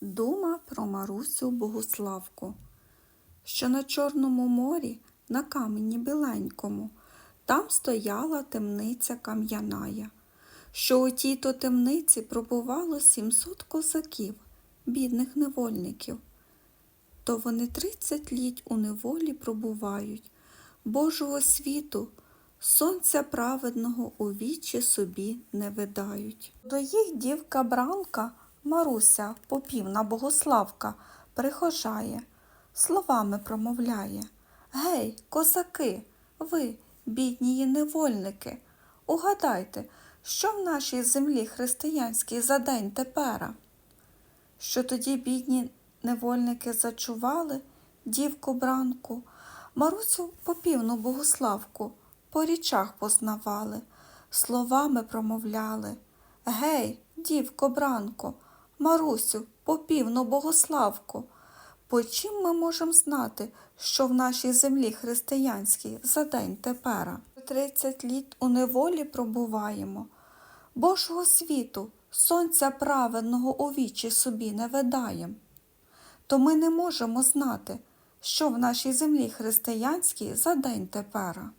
Дума про Марусю Богославку, що на Чорному морі, на камені біленькому, там стояла темниця кам'яная, що у тій то темниці пробувало сімсот козаків, бідних невольників. То вони тридцять літ у неволі пробувають, Божого світу, сонця праведного у вічі собі не видають. До їх дівка Бранка, Маруся, попівна богославка, прихожає, словами промовляє. Гей, козаки, ви, біднії невольники, угадайте, що в нашій землі християнській за день тепера? що тоді бідні невольники зачували дівку бранку, Марусю попівну богославку, по річах познавали, словами промовляли. Гей, дівко бранко, Марусю, попівну богославку, по чим ми можемо знати, що в нашій землі християнській за день тепера? Тридцять літ у неволі пробуваємо. Божого світу, сонця праведного у вічі собі не видаєм. То ми не можемо знати, що в нашій землі християнській за день тепера.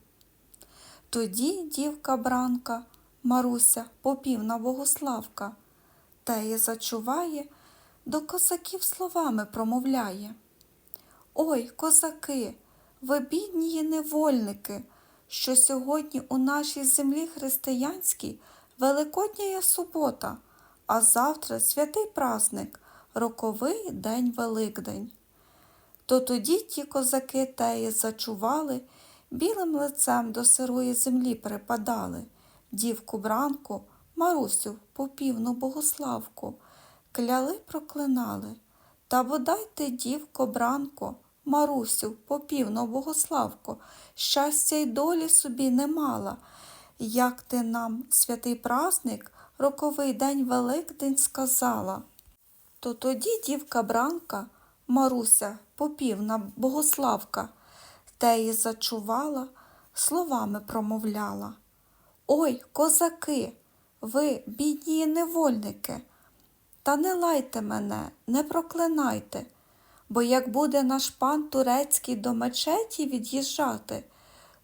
Тоді дівка Бранка, Маруся, попівна богославка, теє зачуває, до козаків словами промовляє. Ой, козаки, ви бідні невольники, що сьогодні у нашій землі християнській Великодня є субота, а завтра святий праздник, роковий день Великдень. То тоді ті козаки теї зачували, білим лицем до сирої землі припадали, дівку бранку, Марусю, попівну богославку, кляли проклинали. Та бодайте, дівко, бранко, Марусю, попівну богославко, щастя й долі собі не мала, як ти нам, святий праздник, роковий день Великдень сказала. То тоді дівка бранка, Маруся, попівна богославка, теї зачувала, словами промовляла. Ой, козаки, ви, бідні невольники, та не лайте мене, не проклинайте, бо як буде наш пан турецький до мечеті від'їжджати,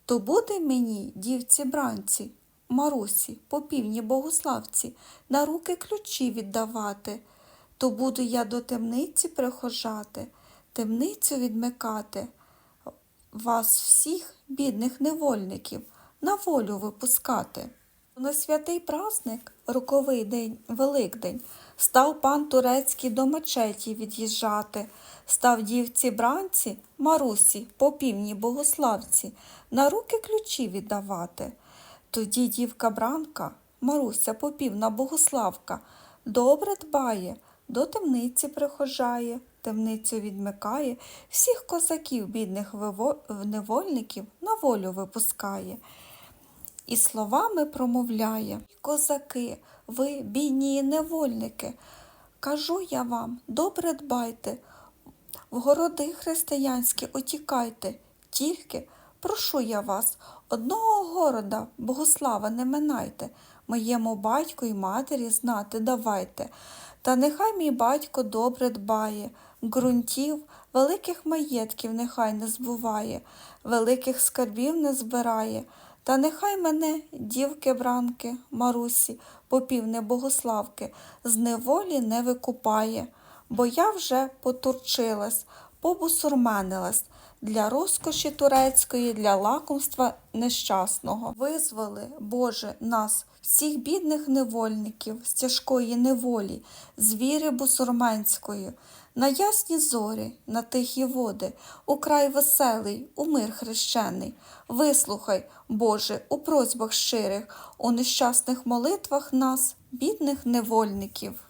то буде мені, дівці бранці, Марусі, попівні богославці, на руки ключі віддавати, то буду я до темниці прихожати, темницю відмикати, вас всіх, бідних невольників, на волю випускати. На святий праздник, роковий день, Великдень, став пан турецький до мечеті від'їжджати, став дівці бранці, Марусі, попівні богославці, на руки ключі віддавати. Тоді дівка бранка, Маруся, попівна богославка, добре дбає, до темниці прихожає, темницю відмикає, всіх козаків, бідних невольників на волю випускає і словами промовляє Козаки, ви, бідні невольники, кажу я вам, добре дбайте, в городи християнські отікайте, тільки прошу я вас, одного города, Богослава, не минайте, моєму батьку і матері знати давайте. Та нехай мій батько добре дбає, ґрунтів, великих маєтків нехай не збуває, великих скарбів не збирає. Та нехай мене, дівки бранки, Марусі, попівне богославки, з неволі не викупає, бо я вже потурчилась, побусурменилась для розкоші турецької, для лакомства нещасного. Визволи, Боже, нас, всіх бідних невольників з тяжкої неволі, з віри бусурменської, на ясні зорі, на тихі води, у край веселий, у мир хрещений. Вислухай, Боже, у просьбах щирих, у нещасних молитвах нас, бідних невольників.